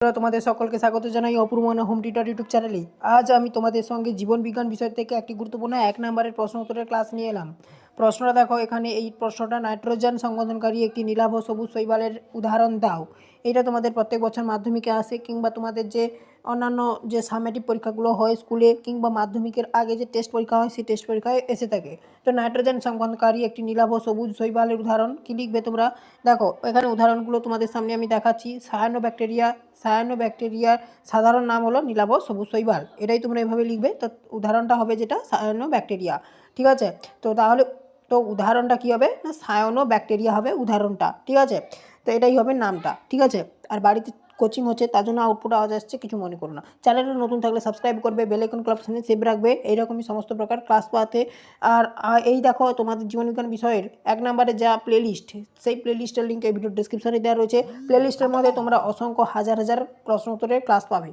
তোমাদের সকলকে স্বাগত জানাই অপূর্বনা হোম টিউটার ইউটিউব চ্যানেলে। আজ আমি তোমাদের সঙ্গে জীবন বিজ্ঞান বিষয় থেকে একটি গুরুত্বপূর্ণ এক নম্বরের প্রশ্ন উত্তরের ক্লাস নিয়ে এলাম। প্রশ্নটা দেখো, এখানে এই প্রশ্নটা নাইট্রোজেন সংবোধনকারী একটি নীলাভ সবুজ শৈবালের উদাহরণ দাও। এটা তোমাদের প্রত্যেক বছর মাধ্যমিকে আসে কিংবা তোমাদের যে অন্যান্য যে সামেটিভ পরীক্ষাগুলো হয় স্কুলে কিংবা মাধ্যমিকের আগে যে টেস্ট পরীক্ষা হয়, সেই টেস্ট পরীক্ষায় এসে থাকে। তো নাইট্রোজেন সংবন্ধনকারী একটি নীলাভ সবুজ শৈবালের উদাহরণ। কী লিখবে তোমরা? দেখো, এখানে উদাহরণগুলো তোমাদের সামনে আমি দেখাচ্ছি। সায়ানো ব্যাকটেরিয়া সায়ানো ব্যাকটেরিয়ার সাধারণ নাম হলো নীলাভ সবুজ শৈবাল। এটাই তোমরা এভাবে লিখবে, তো উদাহরণটা হবে যেটা সায়ানো ব্যাকটেরিয়া ঠিক আছে? তো তাহলে, তো উদাহরণটা কী হবে? না সায়ানো ব্যাকটেরিয়া হবে উদাহরণটা। ঠিক আছে? তো এটাই হবে নামটা, ঠিক আছে? আর বাড়িতে কোচিং হচ্ছে, তার জন্য আউটপুট আওয়াজ আসছে, কিছু মনে করো না। চ্যানেলে নতুন থাকলে সাবস্ক্রাইব করবে বেলাইকন ক্লাব চ্যানেল সেভ রাখবে, এইরকমই সমস্ত প্রকার ক্লাস পাতে আর এই দেখো তোমাদের জীবনবিজ্ঞান বিষয়ের এক নম্বরে যা প্লেলিস্ট সেই প্লেলিস্টের লিঙ্ক এই ভিডিও ডিসক্রিপশনে দেওয়া রয়েছে। প্লেলিস্টের মধ্যে তোমরা অসংখ্য হাজার হাজার প্রশ্ন উত্তরের ক্লাস পাবে।